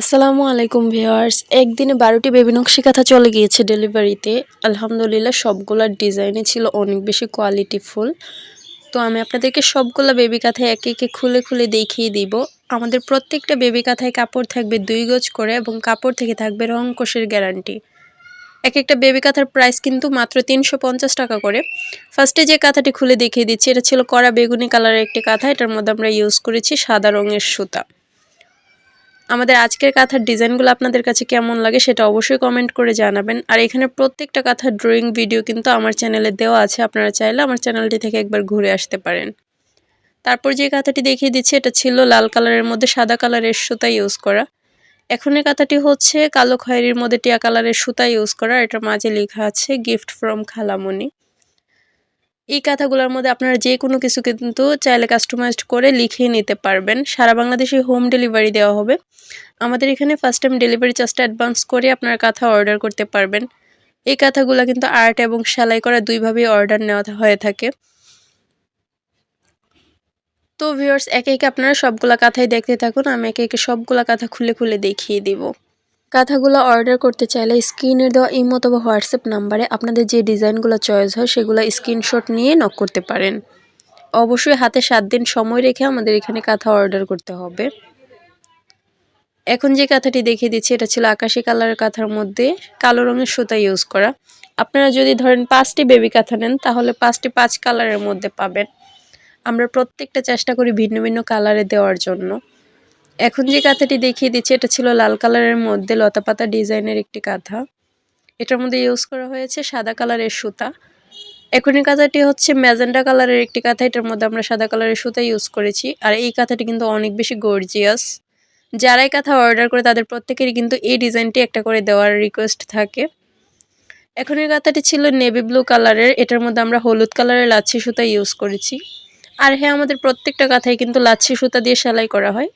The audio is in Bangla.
আসসালামু আলাইকুম ভিওয়ার্স একদিনে বারোটি বেবি নকশি কাঁথা চলে গিয়েছে ডেলিভারিতে। আলহামদুলিল্লাহ, সবগুলার ডিজাইনে ছিল অনেক বেশি কোয়ালিটিফুল তো আমি আপনাদেরকে সবগুলা বেবি কাঁথায় একে একে খুলে খুলে দেখিয়ে দিব। আমাদের প্রত্যেকটা বেবি কাঁথায় কাপড় থাকবে দুই গজ করে এবং কাপড় থেকে থাকবে রং কোষের গ্যারান্টি এক একটা বেবি কাঁথার প্রাইস কিন্তু মাত্র তিনশো পঞ্চাশ টাকা করে। ফার্স্টে যে কাঁথাটি খুলে দেখিয়ে দিচ্ছি, এটা ছিল কড়া বেগুনি কালারের একটি কাঁথা। এটার মধ্যে আমরা ইউজ করেছি সাদা রঙের সুতা। আমাদের আজকের কাঁথার ডিজাইনগুলো আপনাদের কাছে কেমন লাগে সেটা অবশ্যই কমেন্ট করে জানাবেন। আর এখানে প্রত্যেকটা কাঁথার ড্রয়িং ভিডিও কিন্তু আমার চ্যানেলে দেওয়া আছে, আপনারা চাইলে আমার চ্যানেলটি থেকে একবার ঘুরে আসতে পারেন। তারপর যে কাঁথাটি দেখিয়ে দিচ্ছি, এটা ছিল লাল কালারের মধ্যে সাদা কালারের সুতা ইউজ করা। এখনের কাঁথাটি হচ্ছে কালো খয়েরির মধ্যে টিয়া কালারের সুতা ইউজ করা। এটার মাঝে লেখা আছে গিফট ফ্রম খালামণি। এই কাঁথাগুলোর মধ্যে আপনারা যে কোনো কিছু কিন্তু চাইলে কাস্টমাইজড করে লিখিয়ে নিতে পারবেন। সারা বাংলাদেশে হোম ডেলিভারি দেওয়া হবে। আমাদের এখানে ফার্স্ট টাইম ডেলিভারি চার্জটা অ্যাডভান্স করে আপনার কাঁথা অর্ডার করতে পারবেন। এই কাঁথাগুলো কিন্তু আর্ট এবং সেলাই করা দুইভাবেই অর্ডার নেওয়া হয়ে থাকে। তো ভিউয়ার্স একে একে আপনারা সবগুলা কাঁথাই দেখতে থাকুন। আমি একে একে সবগুলা কাঁথা খুলে খুলে দেখিয়ে দিব। কাঁথাগুলো অর্ডার করতে চাইলে স্ক্রিনের দেওয়া ইমো অথবা হোয়াটসঅ্যাপ নাম্বারে আপনাদের যে ডিজাইনগুলো চয়েস হয় সেগুলো স্ক্রিনশট নিয়ে নক করতে পারেন। অবশ্যই হাতে সাত দিন সময় রেখে আমাদের এখানে কাঁথা অর্ডার করতে হবে। এখন যে কাঁথাটি দেখিয়ে দিচ্ছি, এটা ছিল আকাশি কালারের কাঁথার মধ্যে কালো রঙের সুতা ইউজ করা। আপনারা যদি ধরেন পাঁচটি বেবি কাঁথা নেন, তাহলে পাঁচটি পাঁচ কালারের মধ্যে পাবেন। আমরা প্রত্যেকটা চেষ্টা করি ভিন্ন ভিন্ন কালারে দেওয়ার জন্য। এখন যে কাঁথাটি দেখিয়ে দিচ্ছি, এটা ছিল লাল কালারের মধ্যে লতাপাতা ডিজাইনের একটি কাঁথা। এটার মধ্যে ইউজ করা হয়েছে সাদা কালারের সুতা। এখন এই কাঁথাটি হচ্ছে ম্যাজেন্ডা কালারের একটি কাঁথা, এটার মধ্যে আমরা সাদা কালারের সুতা ইউজ করেছি। আর এই কাঁথাটি কিন্তু অনেক বেশি গর্জিয়াস যারাই কাঁথা অর্ডার করে, তাদের প্রত্যেকেরই কিন্তু এই ডিজাইনটি একটা করে দেওয়ার রিকোয়েস্ট থাকে। এখন এই কাঁথাটি ছিল নেভি ব্লু কালারের, এটার মধ্যে আমরা হলুদ কালারের লাচ্ছি সুতা ইউজ করেছি। আর হ্যাঁ আমাদের প্রত্যেকটা কাঁথায় কিন্তু লাচ্ছি সুতা দিয়ে সেলাই করা হয়।